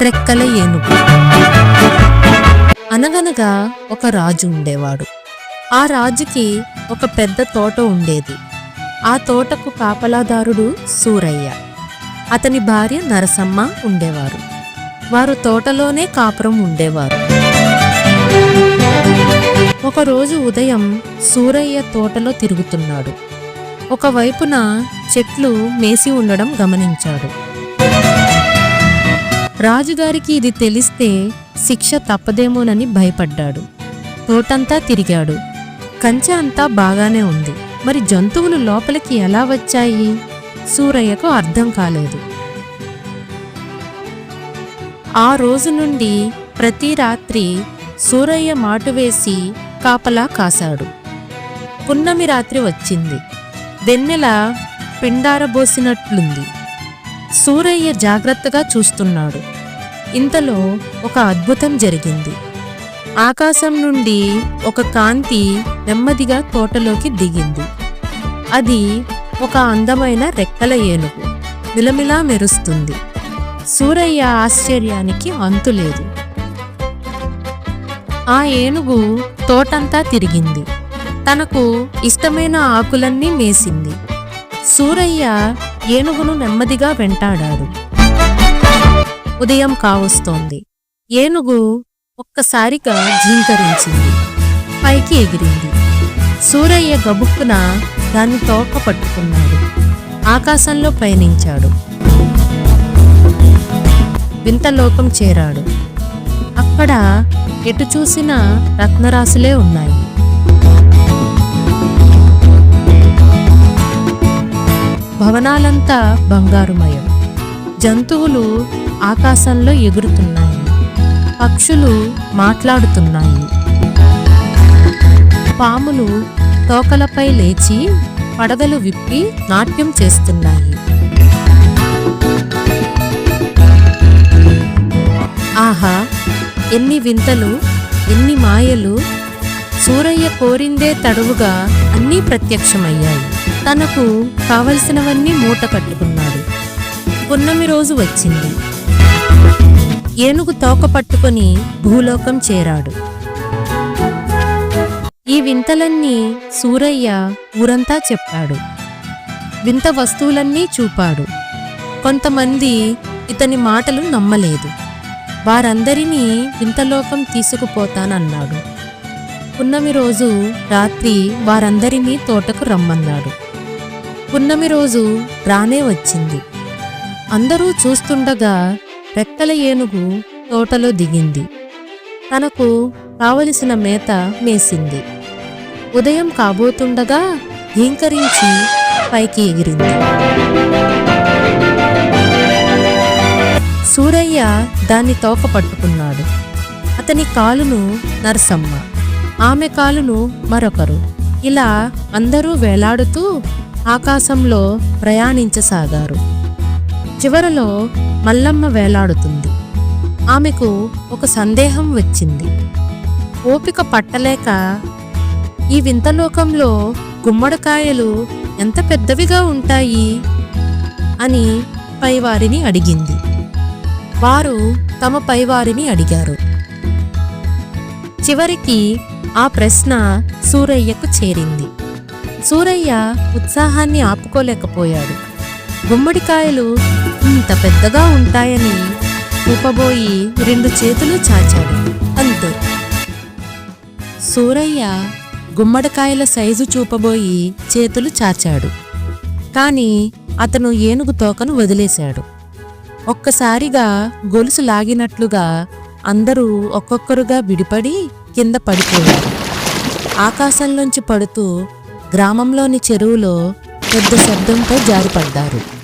త్రెక్కల ఏనుగు. అనగనగా ఒక రాజు ఉండేవాడు. ఆ రాజుకి ఒక పెద్ద తోట ఉండేది. ఆ తోటకు కాపలాదారుడు సూరయ్య. అతని భార్య నరసమ్మ ఉండేవారు. వారు తోటలోనే కాపురం ఉండేవారు. ఒకరోజు ఉదయం సూరయ్య తోటలో తిరుగుతున్నాడు. ఒకవైపున చెట్లు మేసి ఉండడం గమనించాడు. రాజుగారికి ఇది తెలిస్తే శిక్ష తప్పదేమోనని భయపడ్డాడు. తోటంతా తిరిగాడు. కంచె అంతా బాగానే ఉంది. మరి జంతువులు లోపలికి ఎలా వచ్చాయి? సూరయ్యకు అర్థం కాలేదు. ఆ రోజు నుండి ప్రతి రాత్రి సూరయ్య మాటువేసి కాపలా కాశాడు. పున్నమి రాత్రి వచ్చింది. వెన్నెల పిండారబోసినట్లుంది. సూరయ్య జాగ్రత్తగా చూస్తున్నాడు. ఇంతలో ఒక అద్భుతం జరిగింది. ఆకాశం నుండి ఒక కాంతి నెమ్మదిగా తోటలోకి దిగింది. అది ఒక అందమైన రెక్కల ఏనుగు. మిలమిలా మెరుస్తుంది. సూరయ్య ఆశ్చర్యానికి అంతులేదు ఆ ఏనుగు తోటంతా తిరిగింది. తనకు ఇష్టమైన ఆకులన్నీ మేసింది. సూరయ్య ఏనుగును నెమ్మదిగా వెంటాడాడు. ఉదయం కావస్తోంది. ఏనుగు ఒక్కసారిగా జీంకరించింది పైకి ఎగిరింది. సూరయ్య గబుక్కున దాన్ని తోక పట్టుకున్నాడు. ఆకాశంలో పయనించాడు. వింతలోకం చేరాడు. అక్కడ ఎటు చూసినా రత్నరాశులే ఉన్నాయి. భవనాలంతా బంగారుమయం. జంతువులు ఆకాశంలో ఎగురుతున్నాయి. పక్షులు మాట్లాడుతున్నాయి. పాములు తోకలపై లేచి పడగలు విప్పి నాట్యం చేస్తున్నాయి. ఆహా! ఎన్ని వింతలు ఎన్ని మాయలు! సూరయ్య కోరిందే తడువుగా అన్నీ ప్రత్యక్షమయ్యాయి. తనకు కావలసినవన్నీ మూట కట్టుకున్నాడు. పున్నమి రోజు వచ్చింది. ఏనుగు తోక పట్టుకుని భూలోకం చేరాడు. ఈ వింతలన్నీ సూరయ్య ఊరంతా చెప్పాడు. వింత వస్తువులన్నీ చూపాడు. కొంతమంది ఇతని మాటలు నమ్మలేదు. వారందరినీ వింతలోకం తీసుకుపోతానన్నాడు. పున్నమి రోజు రాత్రి వారందరినీ తోటకు రమ్మన్నాడు. పున్నమి రోజు రానే వచ్చింది. అందరూ చూస్తుండగా రెక్కల ఏనుగు తోటలో దిగింది. తనకు కావలసిన మేత మేసింది. ఉదయం కాబోతుండగా హీంకరించి పైకి ఎగిరింది. సూరయ్య దాన్ని తోక పట్టుకున్నాడు. అతని కాలును నరసమ్మ ఆమె కాలును మరొకరు. ఇలా అందరూ వేలాడుతూ ఆకాశంలో ప్రయాణించసాగారు. చివరలో మల్లమ్మ వేలాడుతుంది. ఆమెకు ఒక సందేహం వచ్చింది. ఓపిక పట్టలేక ఈ వింతలోకంలో గుమ్మడికాయలు ఎంత పెద్దవిగా ఉంటాయి? అని పైవారిని అడిగింది. వారు తమ పైవారిని అడిగారు. చివరికి ఆ ప్రశ్న సూరయ్యకు చేరింది. సూరయ్య ఉత్సాహాన్ని ఆపుకోలేకపోయాడు. గుమ్మడికాయలు ఇంత పెద్దగా ఉంటాయని చూపబోయి రెండు చేతులు చాచాడు. అంతే. సూరయ్య గుమ్మడికాయల సైజు చూపబోయి చేతులు చాచాడు. కాని అతను ఏనుగు తోకను వదిలేశాడు. ఒక్కసారిగా గొలుసు లాగినట్లుగా అందరూ ఒక్కొక్కరుగా విడిపడి కింద పడిపోయారు. ఆకాశంలోంచి పడుతూ గ్రామంలోని చెరువులో పెద్ద శబ్దంతో జారిపడ్డారు.